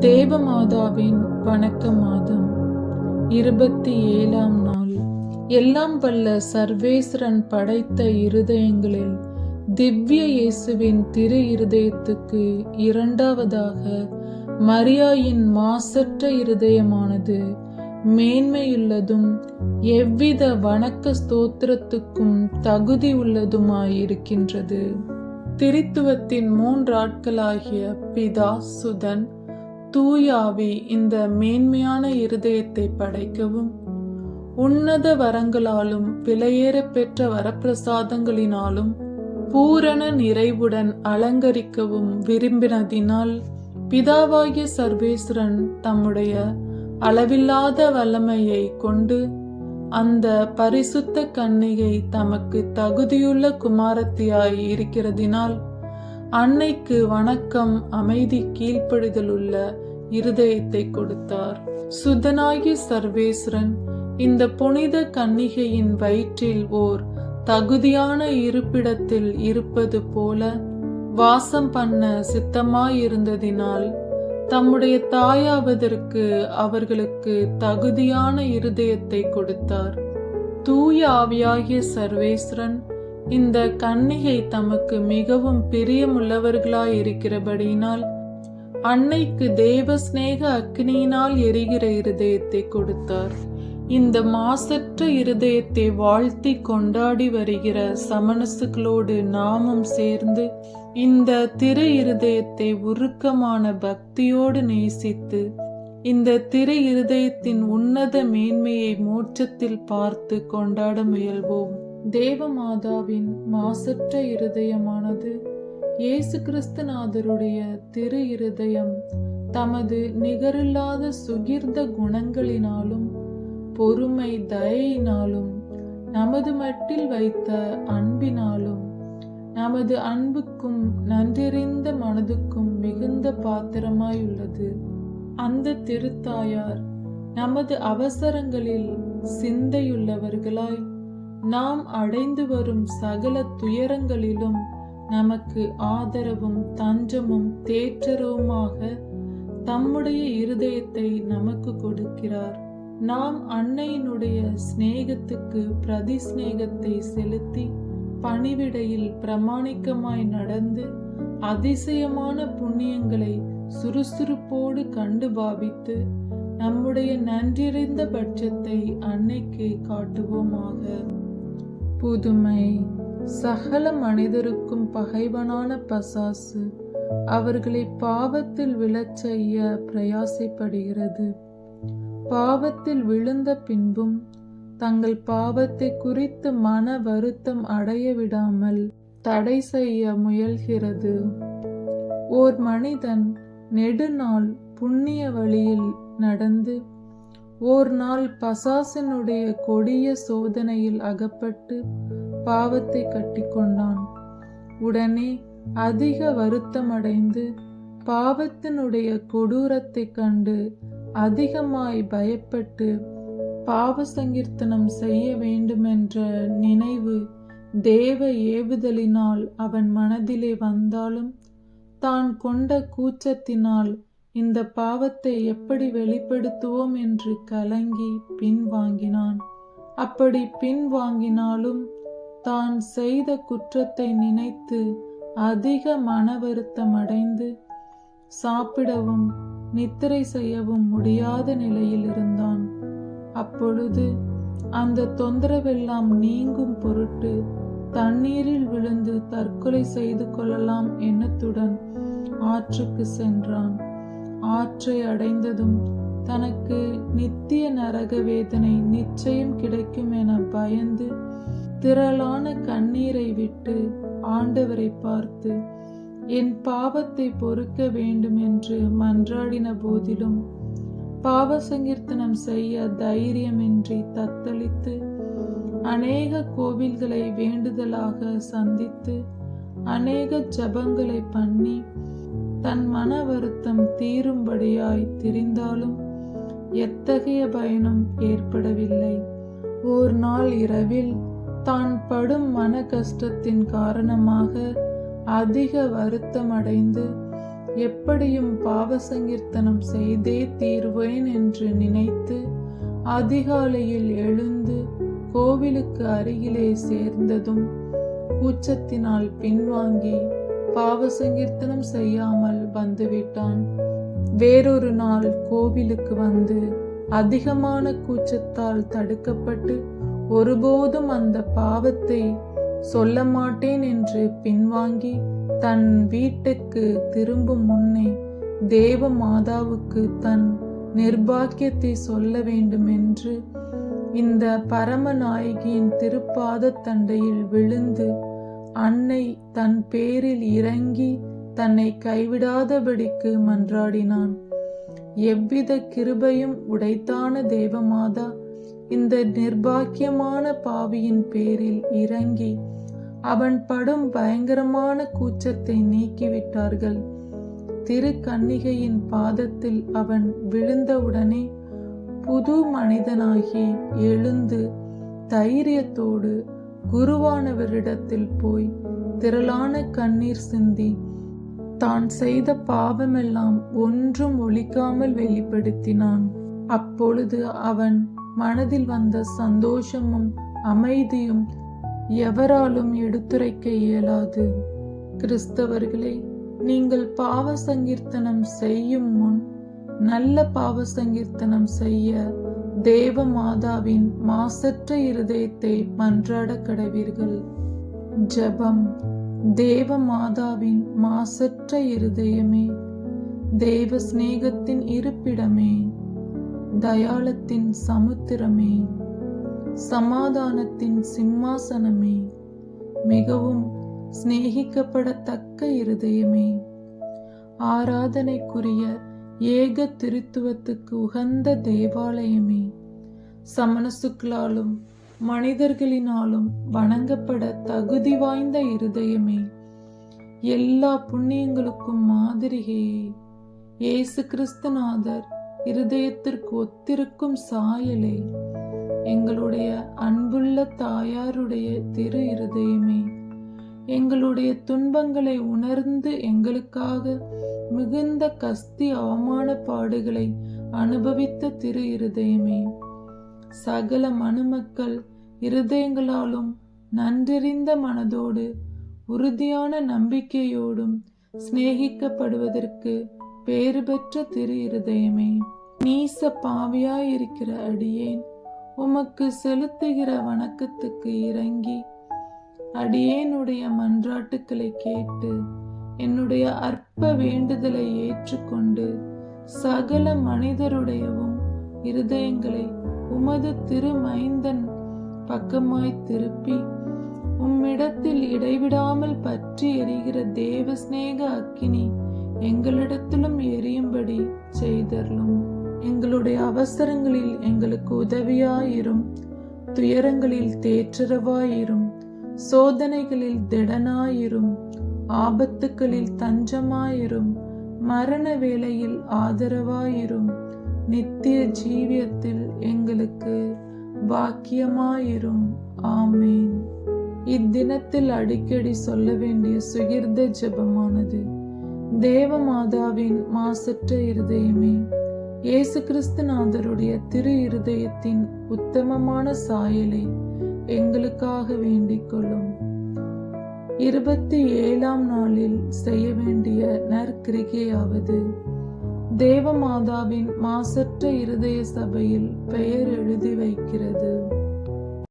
தேவமாதாவின் வணக்க மாதம் இருபத்தி ஏழாம் நாள். எல்லாம் வல்ல சர்வேஸ்வரன் படைத்த இருதயங்களில் திவ்ய இயேசுவின் திரு இருதயத்துக்கு இரண்டாவதாக மரியாயின் மாசற்ற இருதயமானது மேன்மையுள்ளதும் எவ்வித வணக்க ஸ்தோத்திரத்துக்கும் தகுதி உள்ளதுமாயிருக்கின்றது திரித்துவத்தின் மூன்றாட்களாகிய பிதா சுதன் தூயாவி இந்த மேன்மையான இருதயத்தை படைக்கவும். உன்னத வரங்களாலும் விலையேற பெற்ற வரப்பிரசாதங்களினாலும் பூரண நிறைவுடன் அலங்கரிக்கவும் விரும்பினதினால் பிதாவாகிய சர்வேஸ்வரன் தம்முடைய அளவில்லாத வல்லமையை கொண்டு அந்த பரிசுத்த கன்னிகை தமக்கு தகுதியுள்ள குமாரத்தியாய் இருக்கிறதினால் அன்னைக்கு வணக்கம் அமைதி கீழ்ப்படிதலுள்ள இருதயத்தை கொடுத்தார். சுதனாகி சர்வேஸ்வரன் இந்த புனித கன்னிகையின் வயிற்றில் ஓர் தகுதியான இருப்பிடத்தில் இருப்பது போல வாசம் பண்ண சித்தமாயிருந்ததினால் தம்முடைய தாயாவதற்கு அவர்களுக்கு தகுதியான இருதயத்தை கொடுத்தார். தூய ஆவியாகிய சர்வேஸ்வரன் இந்த கன்னிகை தமக்கு மிகவும் பிரியமுள்ளவர்களாயிருக்கிறபடியினால் அன்னைக்கு தேவ சிநேக அக்னியினால் எரிகிற இருதயத்தை கொடுத்தார். இந்த மாசற்ற இருதயத்தை வாழ்த்தி கொண்டாடி வருகிற சமணசுகளோடு நாமும் சேர்ந்து இந்த திரு இருதயத்தை உருக்கமான பக்தியோடு நேசித்து இந்த திரு இருதயத்தின் உன்னத மேன்மையை மோட்சத்தில் பார்த்து கொண்டாட முயல்வோம். தேவமாதாவின் மாசற்ற இருதயமானது இயேசு கிறிஸ்துநாதருடைய திரு இருதயம் தமது நிகரில்லாத சுகிர்ந்த குணங்களினாலும் பொறுமை தயையினாலும் நமது மட்டில் வைத்த அன்பினாலும் நமது அன்புக்கும் நன்றிறிந்த மனதுக்கும் மிகுந்த பாத்திரமாயுள்ளது. அந்த திருத்தாயார் நமது அவசரங்களில் சிந்தையுள்ளவர்களாய் நாம் அடைந்து வரும் சகல துயரங்களிலும் நமக்கு ஆதரவும் தஞ்சமும் தேற்றருமாக தம்முடைய இருதயத்தை நமக்கு கொடுக்கிறார். நாம் அன்னையினுடைய சிநேகத்துக்கு பிரதி சிநேகத்தை செலுத்தி பணிவிடையில் பிரமாணிக்கமாய் நடந்து அதிசயமான புண்ணியங்களை சுறுசுறுப்போடு கண்டு பாவித்து நம்முடைய நன்றியறிந்த பட்சத்தை அன்னைக்கு காட்டுவோமாக. புதுமை. சகல மனிதருக்கும் பகைவனான பசாசு அவர்களை பாவத்தில் விழச் செய்ய பிரயாசைப்படுகிறது. பாவத்தில் விழுந்த பின்பும் தங்கள் பாவத்தை குறித்து மன வருத்தம் அடைய விடாமல் தடை செய்ய முயல்கிறது. ஓர் மனிதன் நெடுநாள் புண்ணிய வழியில் நடந்து ஓர் நாள் பசாசனுடைய கொடிய சோதனையில் அகப்பட்டு பாவத்தை கட்டிக்கொண்டான். உடனே அதிக வருத்தமடைந்து பாவத்தினுடைய கொடூரத்தை கண்டு அதிகமாய் பயப்பட்டு பாவ சங்கீர்த்தனம் செய்ய வேண்டுமென்ற நினைவு தேவ ஏவுதலினால் அவன் மனதிலே வந்தாலும் தான் கொண்ட கூச்சத்தினால் இந்த பாவத்தை எப்படி வெளிப்படுத்துவோம் என்று கலங்கி பின்வாங்கினான் அப்படி பின்வாங்கினாலும் தான் செய்த குற்றத்தை நினைத்து அதிக மன வருத்தம் அடைந்து சாப்பிடவும் நித்திரை செய்யவும் முடியாத நிலையில் இருந்தான். அப்பொழுது அந்த தொந்தரவெல்லாம் நீங்கும் பொருட்டு தண்ணீரில் விழுந்து தற்கொலை செய்து கொள்ளலாம் எண்ணத்துடன் ஆற்றுக்கு சென்றான். ஆற்றை அடைந்ததும் தனக்கு நித்திய நரக வேதனை நிச்சயம் கிடைக்கும் என பயந்து திரளான கண்ணீரை விட்டு ஆண்டவரை பார்த்து என் பாவத்தை பொறுக்க வேண்டும் என்று மன்றாடின போதிலும் பாவ சங்கீர்த்தனம் செய்ய தைரியமின்றி தத்தளித்து அநேக கோவில்களை வேண்டுதலாக சந்தித்து அநேக ஜபங்களை பண்ணி தன் மன வருத்தம் தீரும்படியாய் திரிந்தாலும் எத்தகைய பயனும் ஏற்படவில்லை. ஓர் நாள் இரவில் தான் படும் மன கஷ்டத்தின் காரணமாக அதிக வருத்தமடைந்து எப்படியும் பாவ சங்கீர்த்தனம் செய்தே தீர்வேன் என்று நினைத்து அதிகாலையில் எழுந்து கோவிலுக்கு அருகிலே சேர்ந்ததும் கூச்சத்தினால் பின்வாங்கி பாவ சங்கீர்த்தனம் செய்யாமல் வந்துவிட்டான். வேறொரு நாள் கோவிலுக்கு வந்து அதிகமான கூச்சத்தால் தடுக்கப்பட்டு ஒருபோதும் அந்த பாவத்தை சொல்ல மாட்டேன் என்று பின்வாங்கி தன் வீட்டுக்கு திரும்பும் முன்னே தேவ மாதாவுக்கு தன் நிர்பாக்கியத்தை சொல்ல வேண்டும் என்று இந்த பரமநாயகியின் திருப்பாத தண்டையில் விழுந்து அன்னை தன் பேரில் இறங்கி தன்னை கைவிடாதபடிக்கு மன்றாடினான். எவ்வித கிருபையும் உடைத்தான தேவமாதா இந்த நிர்பாக்கியமான பாவியின் பேரில் இறங்கி அவன் படும் பயங்கரமான கூச்சத்தை நீக்கிவிட்டார்கள். திரு கன்னிகையின் பாதத்தில் அவன் விழுந்தவுடனே புது மனிதனாகி எழுந்து தைரியத்தோடு குருவானவரிடத்தில் போய் திரளான கண்ணீர் சிந்தி தான் செய்த பாவமெல்லாம் ஒன்றும் ஒழிக்காமல் வெளிப்படுத்தினான். அப்பொழுது அவன் மனதில் வந்த சந்தோஷமும் அமைதியும் எவராலும் எடுத்துரைக்க இயலாது. கிறிஸ்தவர்களே நீங்கள் பாவ சங்கீர்த்தனம் செய்யும் முன் நல்ல பாவ சங்கீர்த்தனம் செய்ய தேவ மாதாவின் மாசற்ற இருதயத்தை மன்றாட கடவீர்கள். ஜெபம் தேவ மாதாவின் மாசற்ற இருதயமே தேவ சிநேகத்தின் இருப்பிடமே தயாளத்தின் சமுத்திரமே சமாதானத்தின் சிம்மாசனமே மிகவும் சிநேகிக்கப்படத்தக்க இருதயமே. ஆராதனைக்குரிய ஏக திருத்துவத்துக்கு உகந்த தேவாலயமே. சமணசுக்களாலும் மனிதர்களினாலும் வணங்கப்பட தகுதி வாய்ந்த இருதயமே. எல்லா புண்ணியங்களுக்கும் மாதிரிகையே இயேசு கிறிஸ்துநாதர் இருதயத்திற்கு ஒத்திருக்கும் சாயலே. எங்களுடைய அன்புள்ள தாயாருடைய திரு இருதயமே எங்களுடைய துன்பங்களை உணர்ந்து எங்களுக்காக மிகுந்த கஸ்தி அவமான பாடுகளை அனுபவித்த திரு இருதயமே. சகல மனுமக்கள் இருதயங்களாலும் நன்றறிந்த மனதோடு உறுதியான நம்பிக்கையோடும் சிநேகிக்கப்படுவதற்கு பேறு பெற்ற திரு இருதயமே. நீச பாவியாயிருக்கிற அடியேன் உமக்கு செலுத்துகிற வணக்கத்துக்கு இறங்கி அடியேனுடைய மன்றாட்டுக்களை கேட்டு என்னுடைய அற்ப வேண்டுதலை ஏற்றுக்கொண்டு சகல மனிதருடையவும் இருதயங்களை உமது திருமைந்தன் பக்கமாய் திருப்பி உம்மிடத்தில் இடைவிடாமல் பற்றி எரிகிற தேவ சிநேக அக்கினி எங்களிடத்திலும் எரியும்படி செய்தருளும். எங்களுடைய அவசரங்களில் எங்களுக்கு உதவியாயிரும் துயரங்களில் தேற்றரவாயிரும். சோதனைகளில் திடனாயிரும் ஆபத்துக்களில் தஞ்சமாயிரும் மரண வேளையில் ஆதரவாயிரும் நித்திய ஜீவியத்தில் எங்களுக்கு பாக்கியமாயிரும். ஆமேன். இத்தினத்தில் அடிக்கடி சொல்ல வேண்டிய சுகிர்த ஜெபமானது. தேவமாதாவின் மாசற்ற இருதயமே இயேசு கிறிஸ்துநாதருடைய திரு இருதயத்தின் உத்தமமான சாயலை எங்களுக்காக வேண்டிக் கொள்ளும் இருபத்தி ஏழாம் நாளில் செய்ய வேண்டிய நற்கிரிகையாவது தேவமாதாவின் மாசற்ற இருதய சபையில் பெயர் எழுதி வைக்கிறது.